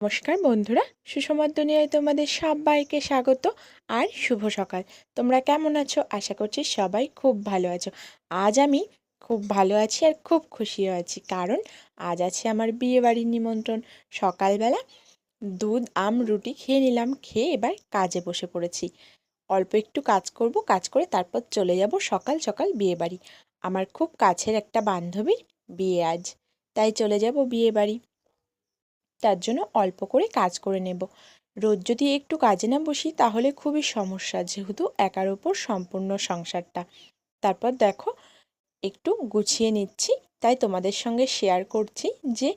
নমস্কার বন্ধুরা সুষমার দুনিয়ায় তোমাদের সবাইকে স্বাগত আর শুভ সকাল। তোমরা কেমন আছো? আশা করছি সবাই খুব ভালো আছো। আজ আমি খুব ভালো আছি আর খুব খুশিও আছি। কারণ আজ আছে আমার বিয়ে বাড়ির নিমন্ত্রণ। সকালবেলা দুধ, আম, রুটি খেয়ে নিলাম, খেয়ে এবার কাজে বসে পড়েছি। অল্প একটু কাজ করব, কাজ করে তারপর চলে যাব সকাল সকাল বিয়ে বাড়ি আমার খুব কাছের একটা বান্ধবীর বিয়ে আজ। তাই চলে যাব বিয়ে বাড়ি তার জন্য অল্প করে কাজ করে নেব। রোজ যদি একটু কাজে না বসি, তাহলে খুবই সমস্যা, যেহেতু একার ওপর সম্পূর্ণ সংসারটা। তারপর দেখো, একটু গুছিয়ে নিচ্ছি। তাই তোমাদের সঙ্গে শেয়ার করছি যে,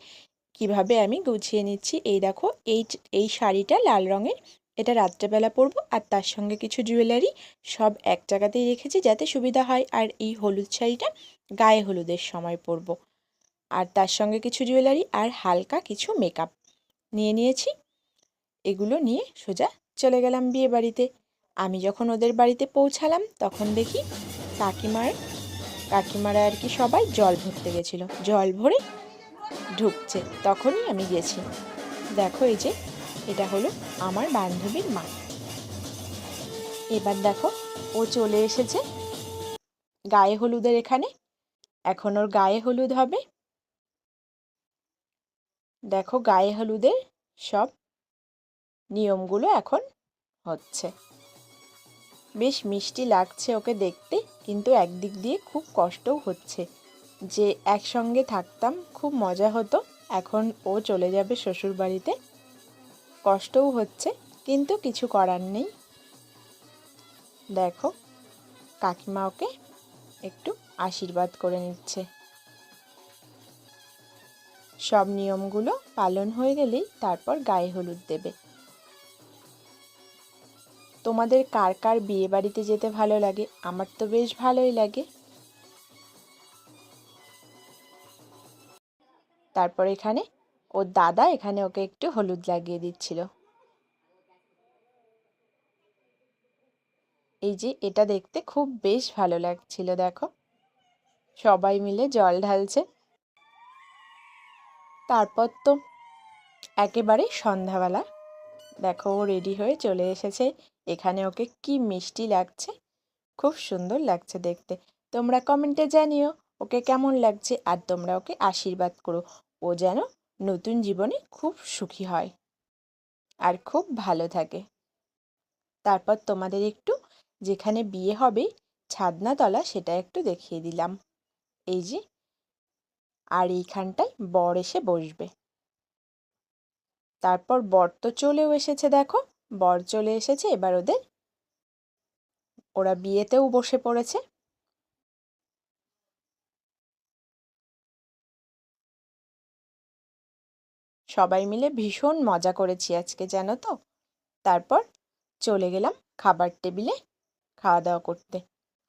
কীভাবে আমি গুছিয়ে নিচ্ছি। এই দেখো, এই এই শাড়িটা লাল রঙের, এটা রাত্রেবেলা পরবো আর তার সঙ্গে কিছু জুয়েলারি সব এক জায়গাতেই রেখেছি যাতে সুবিধা হয়। আর এই হলুদ শাড়িটা গায়ে হলুদের সময় পরবো। আর তার সঙ্গে কিছু জুয়েলারি আর হালকা কিছু মেকআপ নিয়ে নিয়েছি। এগুলো নিয়ে সোজা চলে গেলাম বিয়ে বাড়িতে আমি যখন ওদের বাড়িতে পৌঁছালাম, তখন দেখি কাকিমার, কাকিমারা আর কি সবাই জল ভরতে গেছিল। জল ভরে ঢুকছে, তখনই আমি গেছি। দেখো এই যে, এটা হলো আমার বান্ধবীর মা। এবার দেখো, ও চলে এসেছে। গায়ে হলুদের এখানে। এখন ওর গায়ে হলুদ হবে। দেখো গায়ে হলুদের সব নিয়মগুলো এখন হচ্ছে। বেশ মিষ্টি লাগছে ওকে দেখতে, কিন্তু একদিক দিয়ে খুব কষ্টও হচ্ছে। যে একসঙ্গে থাকতাম, খুব মজা হতো। এখন ও চলে যাবে শ্বশুর বাড়িতে কষ্টও হচ্ছে, কিন্তু কিছু করার নেই। দেখো, কাকিমা ওকে একটু আশীর্বাদ করে নিচ্ছে। সব নিয়মগুলো পালন হয়ে গেলেই তারপর গায়ে হলুদ দেবে। তোমাদের কার কার বিয়ে বাড়িতে যেতে ভালো লাগে? আমার তো বেশ ভালোই লাগে। তারপর এখানে ওর দাদা এখানে ওকে একটু হলুদ লাগিয়ে দিচ্ছিল। এই যে এটা দেখতে খুব বেশ ভালো লাগছিল, দেখো। সবাই মিলে জল ঢালছে। তারপর তো একেবারে সন্ধ্যাবেলা। দেখো ও রেডি হয়ে চলে এসেছে। এখানে ওকে কি মিষ্টি লাগছে। খুব সুন্দর লাগছে দেখতে। তোমরা কমেন্টে জানিও ওকে কেমন লাগছে আর তোমরা ওকে আশীর্বাদ করো। ও যেন নতুন জীবনে খুব সুখী হয় আর খুব ভালো থাকে। তারপর তোমাদের একটু যেখানে বিয়ে হবে ছাদনাতলা সেটা একটু দেখিয়ে দিলাম। এই যে আর এইখানটায় বর এসে বসবে। তারপর বর তো চলেও এসেছে দেখো, বর চলে এসেছে, এবার ওদের, ওরা বিয়েতেও বসে পড়েছে। সবাই মিলে ভীষণ মজা করেছি আজকে, জানো তো? তারপর চলে গেলাম খাবার টেবিলে খাওয়া দাওয়া করতে।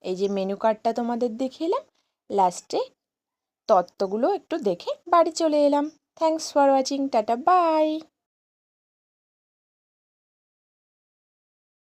এই যে মেনু কার্ডটা তোমাদের দেখিলাম লাস্টে তত্ত্বগুলো একটু দেখে বাড়ি চলে এলাম। Thanks for watching tata bye